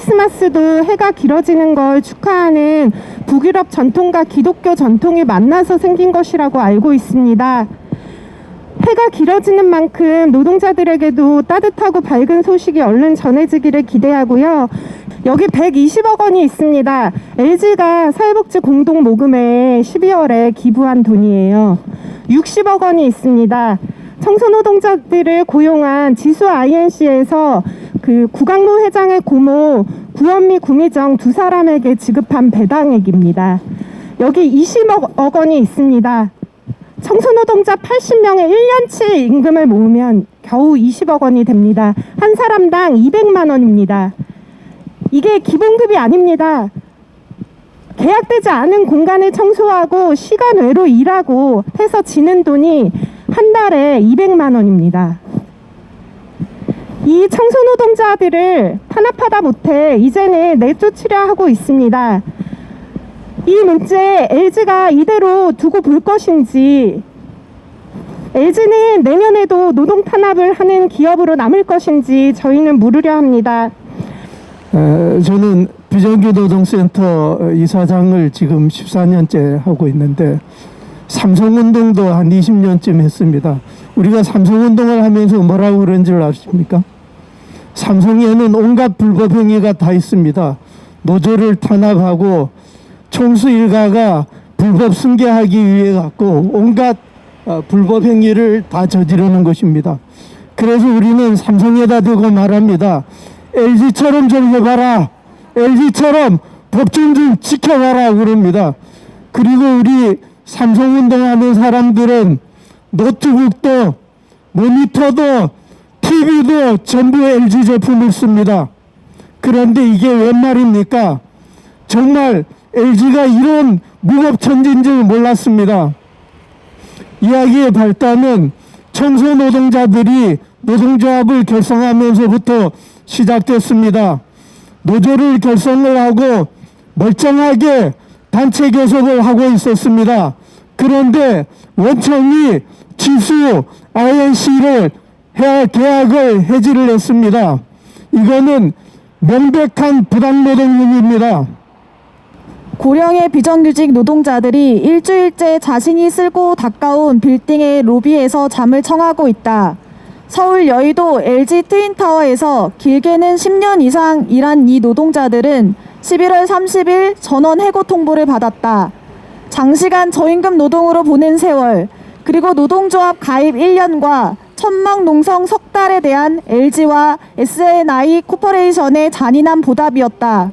크리스마스도 해가 길어지는 걸 축하하는 북유럽 전통과 기독교 전통이 만나서 생긴 것이라고 알고 있습니다. 해가 길어지는 만큼 노동자들에게도 따뜻하고 밝은 소식이 얼른 전해지기를 기대하고요. 여기 120억 원이 있습니다. LG가 사회복지 공동 모금에 12월에 기부한 돈이에요. 60억 원이 있습니다. 청소노동자들을 고용한 지수 INC에서 그 구강로 회장의 고모 구원미 구미정 두 사람에게 지급한 배당액입니다. 여기 20억 원이 있습니다. 청소노동자 80명의 1년치 임금을 모으면 겨우 20억 원이 됩니다. 한 사람당 200만 원입니다. 이게 기본급이 아닙니다. 계약되지 않은 공간을 청소하고 시간 외로 일하고 해서 지는 돈이 한 달에 200만 원입니다. 이 청소 노동자들을 탄압하다 못해 이제는 내쫓으려 하고 있습니다. 이 문제 LG가 이대로 두고 볼 것인지 LG는 내년에도 노동 탄압을 하는 기업으로 남을 것인지 저희는 물으려 합니다. 에, 저는 비정규 노동센터 이사장을 지금 14년째 하고 있는데 삼성운동도 한 20년쯤 했습니다. 우리가 삼성운동을 하면서 뭐라고 그런 줄 아십니까? 삼성에는 온갖 불법 행위가 다 있습니다. 노조를 탄압하고 총수 일가가 불법 승계하기 위해 갖고 온갖 어, 불법 행위를 다 저지르는 것입니다. 그래서 우리는 삼성에다 대고 말합니다. LG처럼 좀 해봐라. LG처럼 법좀 좀 지켜봐라. 그럽니다. 그리고 우리 삼성운동하는 사람들은 노트북도 모니터도 TV도 전부 LG 제품을 씁니다. 그런데 이게 웬 말입니까? 정말 LG가 이런 무법천지인 줄 몰랐습니다. 이야기의 발단은 청소 노동자들이 노동조합을 결성하면서부터 시작됐습니다. 노조를 결성을 하고 멀쩡하게 단체 교섭을 하고 있었습니다. 그런데 원청이 지수 INC를 계약을 해지를 했습니다. 이거는 명백한 부당노동행위입니다. 고령의 비정규직 노동자들이 일주일째 자신이 쓸고 가까운 빌딩의 로비에서 잠을 청하고 있다. 서울 여의도 LG 트윈타워에서 길게는 10년 이상 일한 이 노동자들은 11월 30일 전원 해고 통보를 받았다. 장시간 저임금 노동으로 보낸 세월, 그리고 노동조합 가입 1년과 천막 농성 석 달에 대한 LG와 SNI 코퍼레이션의 잔인한 보답이었다.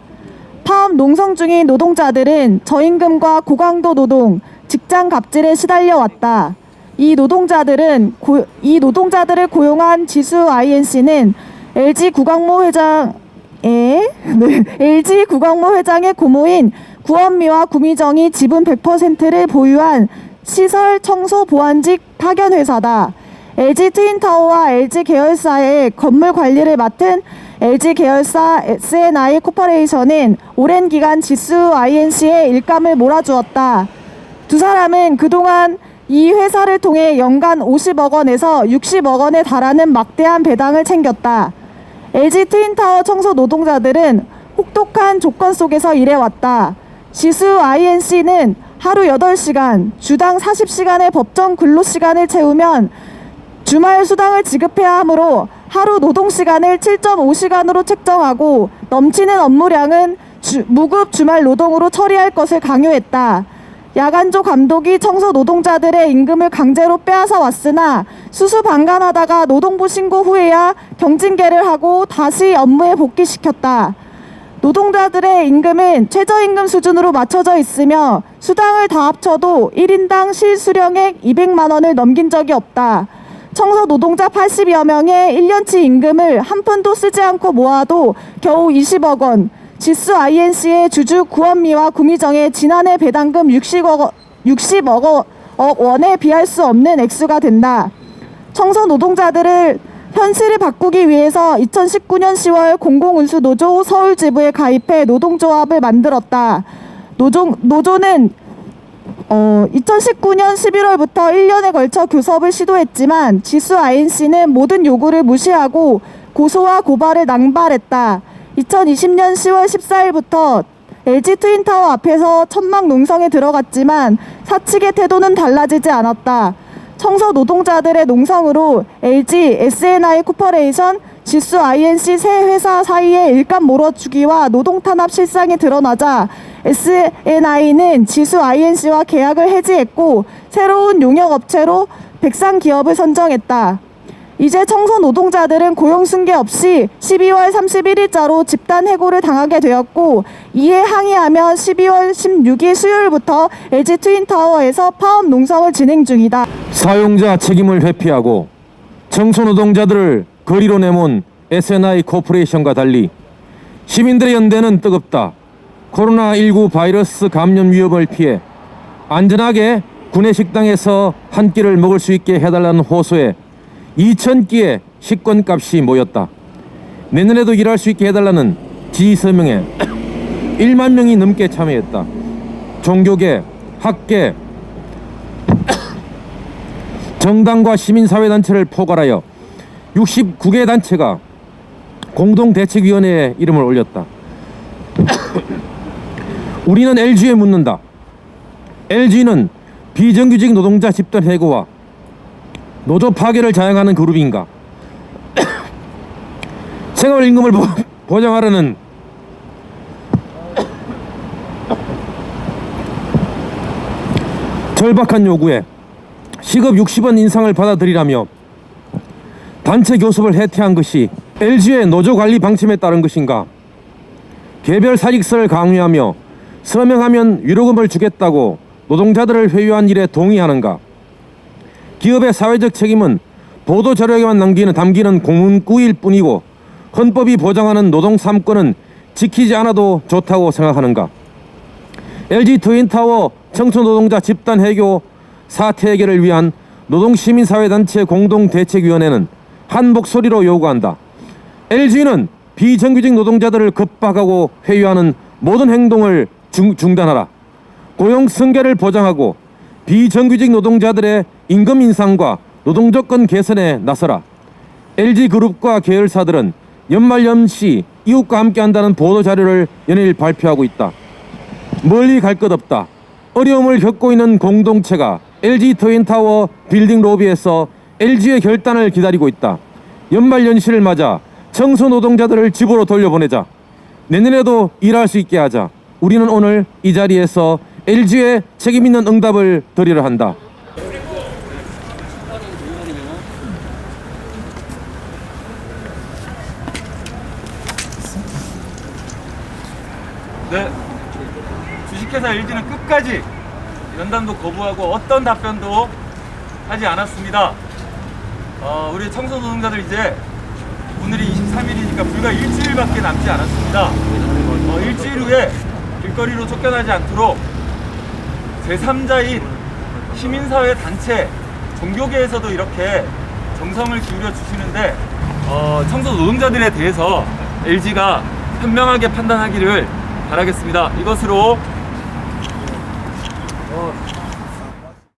파업 농성 중인 노동자들은 저임금과 고강도 노동, 직장 갑질에 시달려 왔다. 이 노동자들은 고, 이 노동자들을 고용한 지수 INC는 LG 구광모 회장의 네, LG 구광모 회장의 고모인 구원미와 구미정이 지분 100%를 보유한 시설 청소 보안직 파견 회사다. LG 트윈타워와 LG 계열사의 건물 관리를 맡은 LG 계열사 SNI 코퍼레이션은 오랜 기간 지수 INC의 일감을 몰아주었다. 두 사람은 그동안 이 회사를 통해 연간 50억 원에서 60억 원에 달하는 막대한 배당을 챙겼다. LG 트윈타워 청소 노동자들은 혹독한 조건 속에서 일해왔다. 지수 INC는 하루 8시간, 주당 40시간의 법정 근로 시간을 채우면 주말 수당을 지급해야 하므로 하루 노동 시간을 7.5시간으로 책정하고 넘치는 업무량은 주, 무급 주말 노동으로 처리할 것을 강요했다. 야간조 감독이 청소 노동자들의 임금을 강제로 빼앗아 왔으나 수수방관하다가 노동부 신고 후에야 경징계를 하고 다시 업무에 복귀시켰다. 노동자들의 임금은 최저임금 수준으로 맞춰져 있으며 수당을 다 합쳐도 1인당 실수령액 200만 원을 넘긴 적이 없다. 청소 노동자 80여 명의 1년치 임금을 한 푼도 쓰지 않고 모아도 겨우 20억 원. 지수 INC의 주주 구원미와 구미정의 지난해 배당금 60억, 60억 원에 비할 수 없는 액수가 된다. 청소 노동자들을 현실을 바꾸기 위해서 2019년 10월 공공운수노조 서울지부에 가입해 노동조합을 만들었다. 노조, 노조는 어, 2019년 11월부터 1년에 걸쳐 교섭을 시도했지만 지수 INC는 모든 요구를 무시하고 고소와 고발을 낭발했다. 2020년 10월 14일부터 LG 트윈타워 앞에서 천막 농성에 들어갔지만 사측의 태도는 달라지지 않았다. 청소 노동자들의 농성으로 LG, SNI 코퍼레이션, 지수 INC 세 회사 사이에 일감 몰아주기와 노동 탄압 실상이 드러나자 SNI는 지수 INC와 계약을 해지했고 새로운 용역 업체로 백상 기업을 선정했다. 이제 청소 노동자들은 고용 승계 없이 12월 31일자로 집단 해고를 당하게 되었고 이에 항의하며 12월 16일 수요일부터 LG 트윈타워에서 파업 농성을 진행 중이다. 사용자 책임을 회피하고 청소 노동자들을 거리로 내몬 SNI 코퍼레이션과 달리 시민들의 연대는 뜨겁다. 코로나19 바이러스 감염 위협을 피해 안전하게 구내 식당에서 한 끼를 먹을 수 있게 해달라는 호소에 2,000끼의 식권값이 모였다. 내년에도 일할 수 있게 해달라는 지지 서명에 1만 명이 넘게 참여했다. 종교계, 학계, 정당과 시민사회단체를 포괄하여 69개 단체가 공동대책위원회에 이름을 올렸다. 우리는 LG에 묻는다. LG는 비정규직 노동자 집단 해고와 노조 파괴를 자행하는 그룹인가? 생활임금을 보- 보장하라는 절박한 요구에 시급 60원 인상을 받아들이라며 단체 교섭을 해태한 것이 LG의 노조 관리 방침에 따른 것인가? 개별 사직서를 강요하며 서명하면 위로금을 주겠다고 노동자들을 회유한 일에 동의하는가? 기업의 사회적 책임은 보도 자료에만 남기는 담기는 공문구일 뿐이고 헌법이 보장하는 노동 3권은 지키지 않아도 좋다고 생각하는가? LG 트윈타워 청소노동자 집단 해교 사태 해결을 위한 노동시민사회단체 공동대책위원회는 한 목소리로 요구한다. LG는 비정규직 노동자들을 급박하고 회유하는 모든 행동을 중, 중단하라. 고용 승계를 보장하고 비정규직 노동자들의 임금 인상과 노동조건 개선에 나서라. LG그룹과 계열사들은 연말연시 이웃과 함께한다는 보도 자료를 연일 발표하고 있다. 멀리 갈 것 없다. 어려움을 겪고 있는 공동체가 LG 트윈타워 빌딩 로비에서 LG의 결단을 기다리고 있다. 연말 연시를 맞아 청소 노동자들을 집으로 돌려보내자. 내년에도 일할 수 있게 하자. 우리는 오늘 이 자리에서 LG의 책임 있는 응답을 드리려 한다. 네. 주식회사 LG는 끝까지 연담도 거부하고 어떤 답변도 하지 않았습니다. 어, 우리 청소 노동자들 이제 오늘이 23일이니까 불과 일주일밖에 남지 않았습니다. 어, 일주일 후에 길거리로 쫓겨나지 않도록 제3자인 시민사회 단체, 종교계에서도 이렇게 정성을 기울여 주시는데 어, 청소 노동자들에 대해서 LG가 현명하게 판단하기를 바라겠습니다. 이것으로 어,